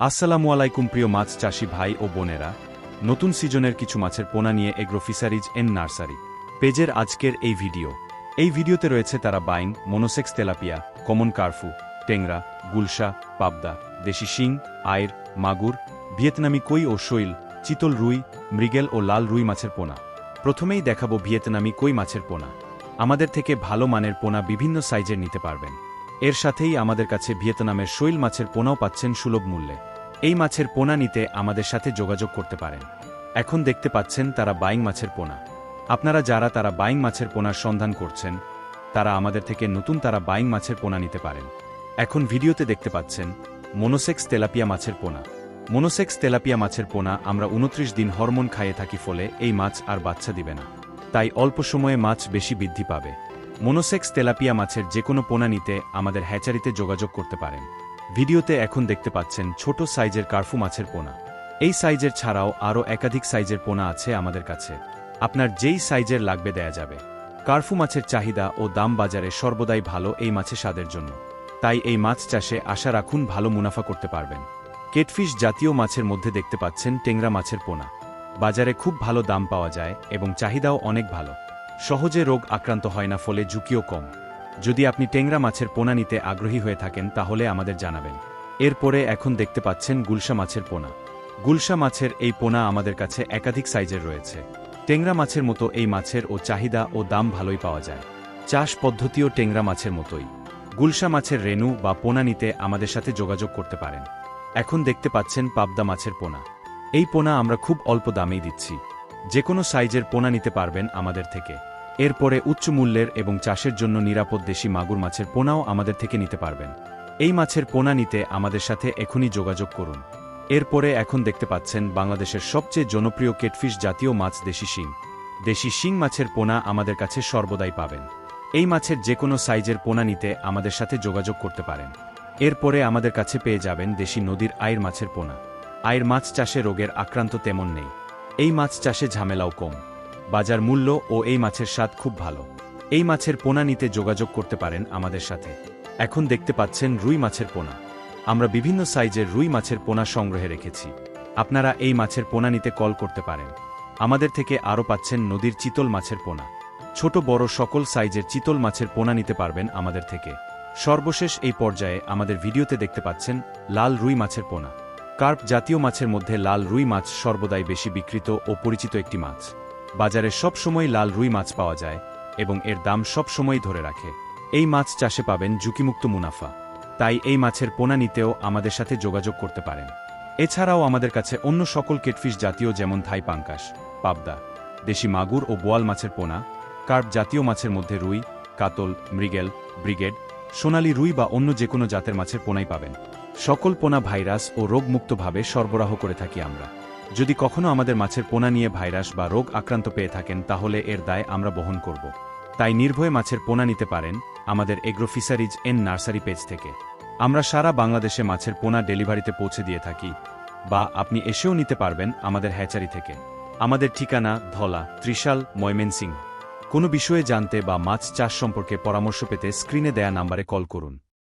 আসসালামু আলাইকুম প্রিয় মাছ চাষি ভাই ও বোনেরা। নতুন সিজনের কিছু মাছের পোনা নিয়ে এগ্রো ফিসারিজ এন নার্সারি। পেজের আজকের এই ভিডিও। এই ভিডিওতে রয়েছে তারা বাইন মনোসেক্স তেলাপিয়া, কমন কার্ফু, টেংরা, গুলশা, পাবদা, দেশি শিং আয়ের মাগুর, ভিয়েতনামি কই ও শৈল, চিতল রুই, মৃগেল ও লাল রুই মাছের পোনা। প্রথমেই দেখাবো ভিয়েতনামি কই মাছের পোনা। আমাদের থেকে ভালো মানের পোনা বিভিন্ন সাইজের নিতে পারবেন। এর সাথেই আমাদের কাছে ভিয়েতনামের শৈল মাছের পোনাও পাচ্ছেন সুলভ মূল্যে। এই মাছের পোনা নিতে আমাদের সাথে যোগাযোগ করতে পারেন। এখন দেখতে পাচ্ছেন তারা বাইং মাছের পোনা। আপনারা যারা তারা বাইং মাছের পোনার সন্ধান করছেন, তারা আমাদের থেকে নতুন তারা বাইং মাছের পোনা নিতে পারেন। এখন ভিডিওতে দেখতে পাচ্ছেন, মনোসেক্স তেলাপিয়া মাছের পোনা। মনোসেক্স তেলাপিয়া মাছের পোনা আমরা উনত্রিশ দিন হরমোন খাইয়ে থাকি ফলে এই মাছ আর বাচ্চা দিবে না। তাই অল্প সময়ে মাছ বেশি বৃদ্ধি পাবে। মনোসেক্স তেলাপিয়া মাছের যে কোনো পোনা নিতে আমাদের হ্যাচারিতে যোগাযোগ করতে পারেন। ভিডিওতে এখন দেখতে পাচ্ছেন ছোট সাইজের কার্ফু মাছের পোনা। এই সাইজের ছাড়াও আরও একাধিক সাইজের পোনা আছে আমাদের কাছে। আপনার যেই সাইজের লাগবে দেয়া যাবে। কার্ফু মাছের চাহিদা ও দাম বাজারে সর্বদাই ভালো এই মাছের স্বাদের জন্য। তাই এই মাছ চাষে আশা রাখুন ভালো মুনাফা করতে পারবেন। কেটফিশ জাতীয় মাছের মধ্যে দেখতে পাচ্ছেন টেংরা মাছের পোনা। বাজারে খুব ভালো দাম পাওয়া যায় এবং চাহিদাও অনেক ভালো। সহজে রোগ আক্রান্ত হয় না, ফলে ঝুঁকিও কম। যদি আপনি টেংরা মাছের পোনা নিতে আগ্রহী হয়ে থাকেন, তাহলে আমাদের জানাবেন। এরপরে এখন দেখতে পাচ্ছেন গুলশা মাছের পোনা। গুলশা মাছের এই পোনা আমাদের কাছে একাধিক সাইজের রয়েছে। টেংরা মাছের মতো এই মাছের ও চাহিদা ও দাম ভালোই পাওয়া যায়। চাষ পদ্ধতিও টেংরা মাছের মতোই। গুলশা মাছের রেণু বা পোনা নিতে আমাদের সাথে যোগাযোগ করতে পারেন। এখন দেখতে পাচ্ছেন পাবদা মাছের পোনা। এই পোনা আমরা খুব অল্প দামেই দিচ্ছি। যে কোনো সাইজের পোনা নিতে পারবেন আমাদের থেকে। এরপরে উচ্চ মূল্যের এবং চাষের জন্য নিরাপদ দেশি মাগুর মাছের পোনাও আমাদের থেকে নিতে পারবেন। এই মাছের পোনা নিতে আমাদের সাথে এখনই যোগাযোগ করুন। এরপরে এখন দেখতে পাচ্ছেন বাংলাদেশের সবচেয়ে জনপ্রিয় কেটফিশ জাতীয় মাছ দেশি শিং। দেশি শিং মাছের পোনা আমাদের কাছে সর্বদাই পাবেন। এই মাছের যে কোনো সাইজের পোনা নিতে আমাদের সাথে যোগাযোগ করতে পারেন। এরপরে আমাদের কাছে পেয়ে যাবেন দেশি নদীর আয়ের মাছের পোনা। আয়ের মাছ চাষে রোগের আক্রান্ত তেমন নেই। এই মাছ চাষে ঝামেলাও কম। বাজার মূল্য ও এই মাছের স্বাদ খুব ভালো। এই মাছের পোনা নিতে যোগাযোগ করতে পারেন আমাদের সাথে। এখন দেখতে পাচ্ছেন রুই মাছের পোনা। আমরা বিভিন্ন সাইজের রুই মাছের পোনা সংগ্রহে রেখেছি। আপনারা এই মাছের পোনা নিতে কল করতে পারেন। আমাদের থেকে আরও পাচ্ছেন নদীর চিতল মাছের পোনা। ছোট বড় সকল সাইজের চিতল মাছের পোনা নিতে পারবেন আমাদের থেকে। সর্বশেষ এই পর্যায়ে আমাদের ভিডিওতে দেখতে পাচ্ছেন লাল রুই মাছের পোনা। কার্প জাতীয় মাছের মধ্যে লাল রুই মাছ সর্বদাই বেশি বিকৃত ও পরিচিত একটি মাছ। বাজারে সব সময় লাল রুই মাছ পাওয়া যায় এবং এর দাম সব সময় ধরে রাখে। এই মাছ চাষে পাবেন ঝুঁকিমুক্ত মুনাফা। তাই এই মাছের পোনা নিতেও আমাদের সাথে যোগাযোগ করতে পারেন। এছাড়াও আমাদের কাছে অন্য সকল কেটফিশ জাতীয় যেমন থাই পাঙ্কাশ, পাবদা, দেশি মাগুর ও বোয়াল মাছের পোনা, কার্প জাতীয় মাছের মধ্যে রুই, কাতল, মৃগেল, ব্রিগেড, সোনালী রুই বা অন্য যে কোনো জাতের মাছের পোনাই পাবেন। সকল পোনা ভাইরাস ও রোগমুক্তভাবে সরবরাহ করে থাকি আমরা। যদি কখনো আমাদের মাছের পোনা নিয়ে ভাইরাস বা রোগ আক্রান্ত পেয়ে থাকেন, তাহলে এর দায় আমরা বহন করব। তাই নির্ভয়ে মাছের পোনা নিতে পারেন আমাদের agro fisheries and nursery page থেকে। আমরা সারা বাংলাদেশে মাছের পোনা ডেলিভারিতে পৌঁছে দিয়ে থাকি বা আপনি এসেও নিতে পারবেন আমাদের হ্যাচারি থেকে। আমাদের ঠিকানা ধলা, ত্রিশাল, ময়মেনসিংহ। কোনো বিষয়ে জানতে বা মাছ চাষ সম্পর্কে পরামর্শ পেতে স্ক্রিনে দেয়া নাম্বারে কল করুন।